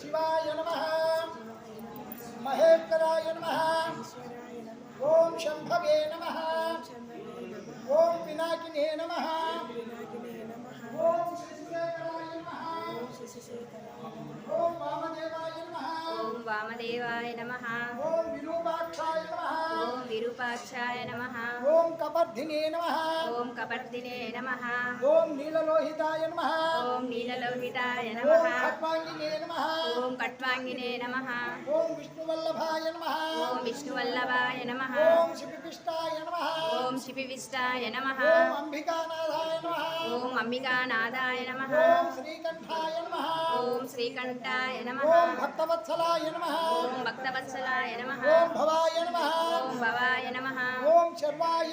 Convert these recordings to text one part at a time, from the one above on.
శివాయ నమ మహేశ్వరాయ నమ ఓం శంభవే నమ ఓం పినాకినే నమ ఓం శశిశేఖరాయ నమ ఓం వామదేవాయ నమ ఓం వామదేవాయ నమ ఓం విరూపాక్షాయ నమ ఓం విరూపాక్షాయ నమ ఓం కపర్ధినే నమ ఓం కపర్దినే నమ ఓం నీలలోహితాయ నమ ఓం నీలలోహితాయ నమ ఓం ఖట్వాంగినే నమ ఓం కట్వాంగినే నమ ఓం విష్ణువల్లభాయ నమ ఓం విష్ణువల్లభాయ నమ ఓం శిపిపిష్టాయ నమ ఓం శిపివిష్టాయ నమ ఓం అంబికానాథాయ నమ ఓం అంబికానాథాయ నమ ఓం శ్రీకంఠాయ నమ ఓం శ్రీకంఠాయ నమ ఓం భక్తవత్సలాయ నమ ఓం భక్తవత్సలాయ నమ ఓం భవాయ నమ ఓం భవాయ నమ ఓం శర్వాయ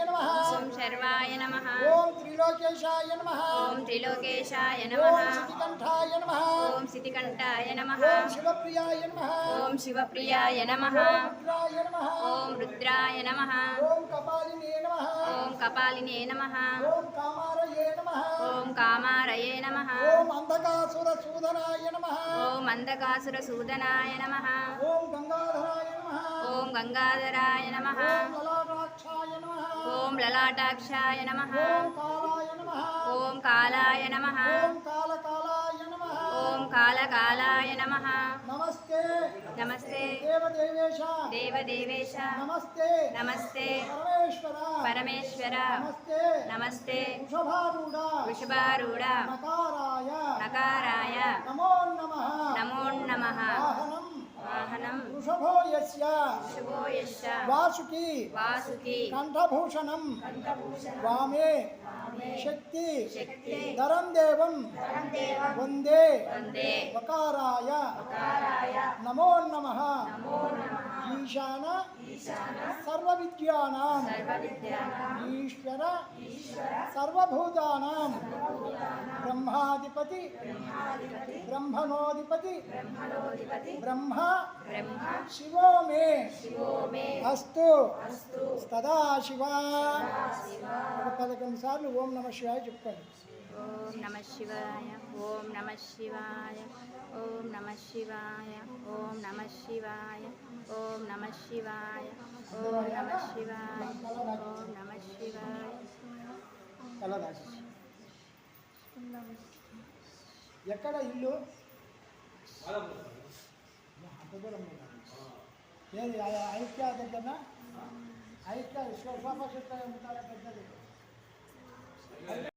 త్రిలోకేశాయ నమ ఓం త్రిలోకేశాయ నమ ఓం శితికంఠాయ నమ ఓం సితికంఠాయ నమ శివప్రియాయ నమ ఓం శివప్రియాయ నమ రుద్రాయ నమ ఓం రుద్రాయ నమ ఓం కపాలినే నమ ఓం కపాలినే నమ ఓం కామారయే నమ ఓం కామారయే నమ ఓం అంధకాసుర సూదనాయ నమ ఓం అంధకాసురసూదనాయ నమ ఓం గంగాధరాయ నమ ఓం గంగాధరాయ నమ ఓం లలాటాక్షాయ నమ ఓం లలాటాక్షాయ నమ ఓం ఓం కాలాయ నమ. ఓం కాలకాలాయ నమ. నమస్తే. నమస్తే. దేవదేవేశ. దేవదేవేశ. నమస్తే. నమస్తే. పరమేశ్వర. పరమేశ్వర. నమస్తే. నమస్తే. వృషభారూఢ. నకారాయ నకారాయ నమో నమ. నమో నమ. వాహనం. వృషభో యస్య. యశ్చ వాసుకి కంఠభూషణం. వామే శక్తి. ధరం దేవం. వందే వకారాయ. నమో నమ. ఈశాన సర్వవిద్యానాం. ఈశ్వర సర్వభూతానాం. బ్రహ్మాధిపతి బ్రహ్మణోధిపతి బ్రహ్మ బ్రహ్మ శివో మే శివో మే అస్తు సదాశివ ఒక పదకొండు సార్లు ఓం నమ శివాయ చెప్పుకోండి ఓం నమ శివాయ ఓం నమ శివాయ ఓం నమ శివాయ ఓం నమ శివాయ ఓం నమ శివాయ ఓం నమ శివాయ ఓం నమ శివాయ కలదాసి ఎక్కడ ఇల్లు? అంత దూరం? ఏది ఐక్య దగ్గర ఐక్య విశ్వసభ పెద్దది.